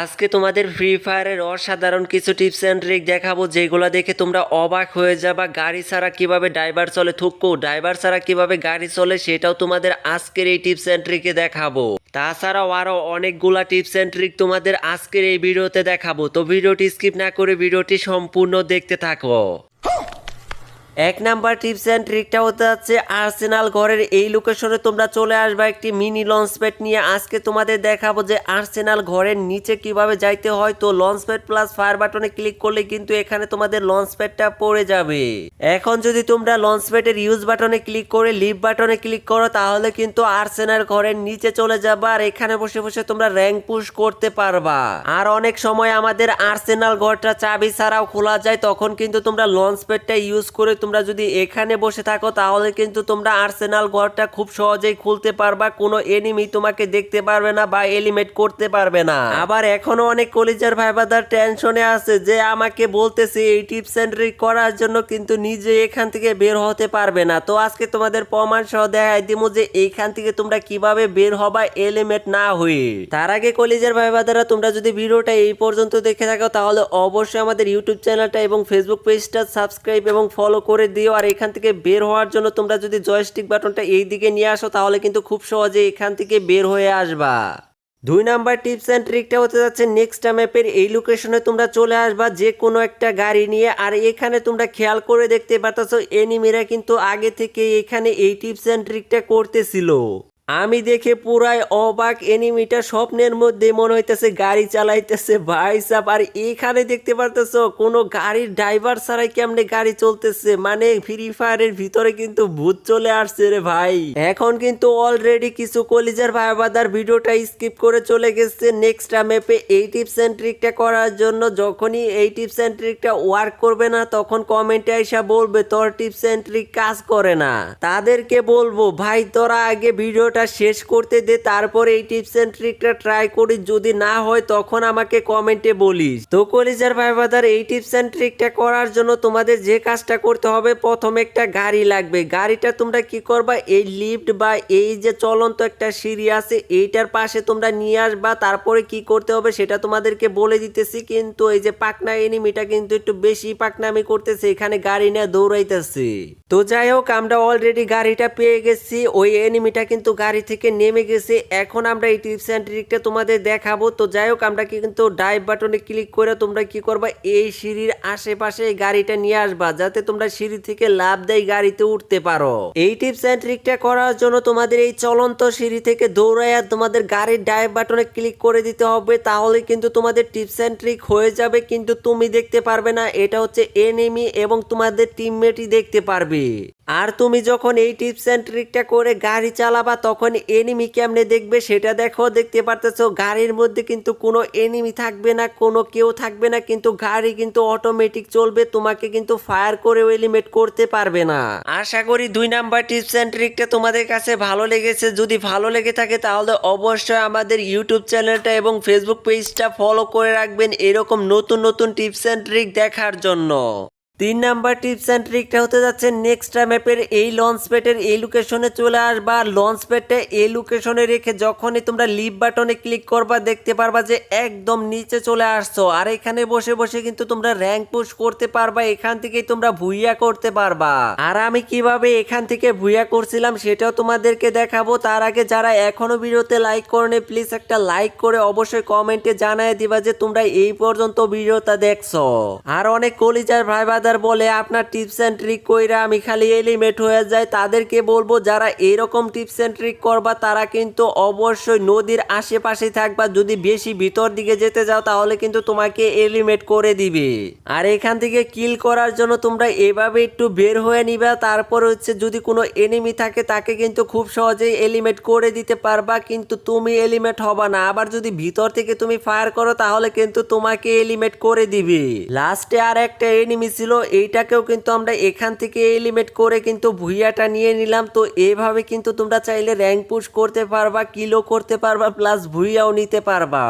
আজকে তোমাদের ফ্রি ফায়ারের অসাধারণ কিছু টিপস অ্যান্ড ট্রিক দেখাবো, যেগুলো দেখে তোমরা অবাক হয়ে যাবা। গাড়ি ছাড়া কীভাবে ড্রাইভার চলে থুক্কু ড্রাইভার ছাড়া কীভাবে গাড়ি চলে, সেটাও তোমাদের আজকের এই টিপস অ্যান্ড ট্রিকে দেখাবো। তাছাড়াও আরও অনেকগুলা টিপস অ্যান্ড ট্রিক তোমাদের আজকের এই ভিডিওতে দেখাবো। তো ভিডিওটি স্কিপ না করে ভিডিওটি সম্পূর্ণ দেখতে থাকো। এক নাম্বার টিপস অ্যান্ড ট্রিকটা হতে যাচ্ছে, আর্সেনাল ঘরের এই লোকেশনে তোমরা চলে আসবা একটি মিনি লঞ্চ প্যাড নিয়ে। আজকে তোমাদের দেখাবো যে আর্সেনাল ঘরের নিচে কীভাবে যাইতে হয়। তো লঞ্চ প্যাড প্লাস ফায়ার বাটনে ক্লিক করলে কিন্তু এখানে তোমাদের লঞ্চ প্যাডটা পড়ে যাবে। এখন যদি তোমরা লঞ্চ প্যাডের ইউজ বাটনে ক্লিক করে লিভ বাটনে ক্লিক করো, তাহলে কিন্তু আর্সেনাল ঘরের নিচে চলে যাবা আর এখানে বসে বসে তোমরা র্যাঙ্ক পুশ করতে পারবা। আর অনেক সময় আমাদের আর্সেনাল ঘরটা চাবি ছাড়াও খোলা যায়, তখন কিন্তু তোমরা লঞ্চ প্যাডটা ইউজ করে তোমরা যদি এখানে বসে থাকো, তাহলে কিন্তু তোমরা আর্সেনাল ঘরটা খুব সহজেই খুলতে পারবা। কোনো এনিমি তোমাকে দেখতে পারবে না বা এলিমেট করতে পারবে না। আবার এখনও অনেক কলেজের ভাইবাদার টেনশনে আছে যে আমাকে বলতেছে এই টিপস এন্ড ট্রিক করার জন্য কিন্তু নিজে এখান থেকে বের হতে পারবে না। তো আজকে তোমাদের প্রমাণ সহ দেখাই দিব যে এইখান থেকে তোমরা কীভাবে বের হবা এলিমেট না হয়ে। তার আগে কলেজের ভাইবাদারা তোমরা যদি ভিডিওটা এই পর্যন্ত দেখে থাকো, তাহলে অবশ্যই আমাদের ইউটিউব চ্যানেলটা এবং ফেসবুক পেজটা সাবস্ক্রাইব এবং ফলো করে দিও আর এখান থেকে বের হওয়ার জন্য তোমরা যদি জয়স্টিক বাটনটা এই দিকে নিয়ে আসো, তাহলে কিন্তু খুব সহজে এখান থেকে বের হয়ে আসবা। দুই নাম্বার টিপস অ্যান্ড ট্রিকটা হতে যাচ্ছে নেক্সট ম্যাপের এই লোকেশনে তোমরা চলে আসবা যে কোনো একটা গাড়ি নিয়ে। আর এখানে তোমরা খেয়াল করে দেখতে পাচ্ছ এনিমিরা কিন্তু আগে থেকে এখানে এই টিপস অ্যান্ড ট্রিকটা করতেছিল। আমি দেখে পুরাই অবাক, এনিমিটা স্বপ্নের মধ্যে মনে হইতেছে গাড়ি চালাইতেছে ভাই সাব আর এখানে দেখতে পারতেছ, কোনো গাড়ির ড্রাইভার ছাড়াই কেমনে গাড়ি চলতেছে? মানে ফ্রি ফায়ারের ভিতরে কিন্তু ভূত চলে আসছে রে ভাই। এখন কিন্তু অলরেডি কিছু কলিজার ভাইবাদার ভিডিওটা স্কিপ করে চলে গেছে নেক্সট ম্যাপে এই টিপস অ্যান্ড ট্রিকটা করার জন্য যখনই এই টিপস অ্যান্ড ট্রিকটা ওয়ার্ক করবে না, তখন কমেন্টে এসে বলবে, তোর টিপস অ্যান্ড ট্রিক কাজ করে না। তাদেরকে বলব, ভাই, তোরা আগে ভিডিওটা শেষ করতে দে, তারপর এই টিপস অ্যান্ড ট্রিকটা ট্রাই করি যদি না হয়, তখন আমাকে কমেন্টে বলিস। তো কলিজার ভাই বাদার, এই টিপস অ্যান্ড ট্রিকটা করার জন্য তোমাদের যে কাজটা করতে হবে, প্রথম একটা গাড়ি লাগবে। গাড়িটা তোমরা কি করবা, এই লিফট বা এই যে চলন্ত একটা সিঁড়ি আছে, এইটার পাশে তোমরা নিয়ে আসবা। তারপরে কি করতে হবে সেটা তোমাদেরকে বলে দিতেছি, কিন্তু এই যে পাকনা এনিমিটা কিন্তু একটু বেশি পাকনামি করতেছে, এখানে গাড়ি নিয়ে দৌড়াইতেছে। তো যাই হোক, আমরা অলরেডি গাড়িটা পেয়ে গেছি। ওই এনিমিটা কিন্তু গাড়ি থেকে নেমে গেছে। এখন আমরা এই টিপস অ্যান্ড ট্রিকটা তোমাদের দেখাবো। তো যাই হোক, আমরা কিন্তু ডাইভ বাটনে ক্লিক করে তোমরা কি করবা? এই সিঁড়ির আশেপাশে গাড়িটা নিয়ে আসবা, যাতে তোমরা সিঁড়ি থেকে লাভ দেয় গাড়িতে উঠতে পারো। এই টিপস অ্যান্ড ট্রিকটা করার জন্য তোমাদের এই চলন্ত সিঁড়ি থেকে দৌড়াইয়া তোমাদের গাড়ির ডাইভ বাটনে ক্লিক করে দিতে হবে। তাহলে কিন্তু তোমাদের টিপস অ্যান্ড ট্রিক হয়ে যাবে, কিন্তু তুমি দেখতে পারবে না। এটা হচ্ছে এনিমি এবং তোমাদের টিমমেটই দেখতে পারবে। আর তুমি যখন এই টিপস অ্যান্ড ট্রিকটা করে গাড়ি চালাবা, তখন এনিমি কেমনে দেখবে সেটা দেখো, দেখতে পারতেছো গাড়ির মধ্যে কিন্তু কোনো এনিমি থাকবে না, কোনো কেউ থাকবে না, কিন্তু গাড়ি কিন্তু অটোমেটিক চলবে, তোমাকে কিন্তু ফায়ার করেও এলিমেট করতে পারবে না। আশা করি দুই নাম্বার টিপস অ্যান্ড ট্রিকটা তোমাদের কাছে ভালো লেগেছে। যদি ভালো লেগে থাকে তাহলে অবশ্যই আমাদের ইউটিউব চ্যানেলটা এবং ফেসবুক পেজটা ফলো করে রাখবেন এরকম নতুন নতুন টিপস অ্যান্ড ট্রিক দেখার জন্য। তিন নাম্বার টিপস অ্যান্ড ট্রিকটা হতে যাচ্ছে নেক্সট ম্যাপের এই লঞ্চ প্যাডের এই লোকেশনে চলে আসবা। লঞ্চ প্যাডটা এই লোকেশনে রেখে যখনই তোমরা লিভ বাটনে ক্লিক করবা, দেখতে পারবা যে একদম নিচে চলে আসছো। আর এখানে বসে বসে কিন্তু তোমরা র্যাঙ্ক পুশ করতে পারবা, এখান থেকেই তোমরা ভুইয়া করতে পারবা। আর আমি কীভাবে এখান থেকে ভুইয়া করছিলাম সেটাও তোমাদেরকে দেখাবো। তার আগে যারা এখনও ভিডিওতে লাইক করনে প্লিজ একটা লাইক করে অবশ্যই কমেন্টে জানায় দিবা যে তোমরা এই পর্যন্ত ভিডিওটা দেখছ। আর অনেক কলিজার ভাই বাদার বলে আপনার টিপস অ্যান্ড ট্রিক কইরা আমি খালি এলিমেট হয়ে যায় তাদেরকে বলব, যারা এরকম টিপস অ্যান্ড ট্রিক করবা, তারা কিন্তু অবশ্যই নদীর আশেপাশে থাকবা। যদি বেশি ভিতর দিকে যেতে যাও, তাহলে কিন্তু তোমাকে এলিমেট করে দিবে। আর এখান থেকে কিল করার জন্য তোমরা এভাবে একটু বের হয়ে নিবা। তারপর হচ্ছে যদি কোনো এনিমি থাকে, তাকে কিন্তু খুব সহজেই এলিমেট করে দিতে পারবা। কিন্তু তুমি এলিমেট হবা না। আবার যদি ভিতর থেকে তুমি ফায়ার করো, তাহলে কিন্তু তোমাকে এলিমেট করে দিবে। লাস্টে আর একটা এনিমি ছিল এইটাকেও কিন্তু আমরা এখান থেকে এলিমেট করে কিন্তু ভুইয়াটা নিয়ে নিলাম। তো এভাবে কিন্তু তোমরা চাইলে র্যাঙ্ক পুশ করতে পারবা কিলো করতে পারবা প্লাস ভুইয়াও নিতে পারবা।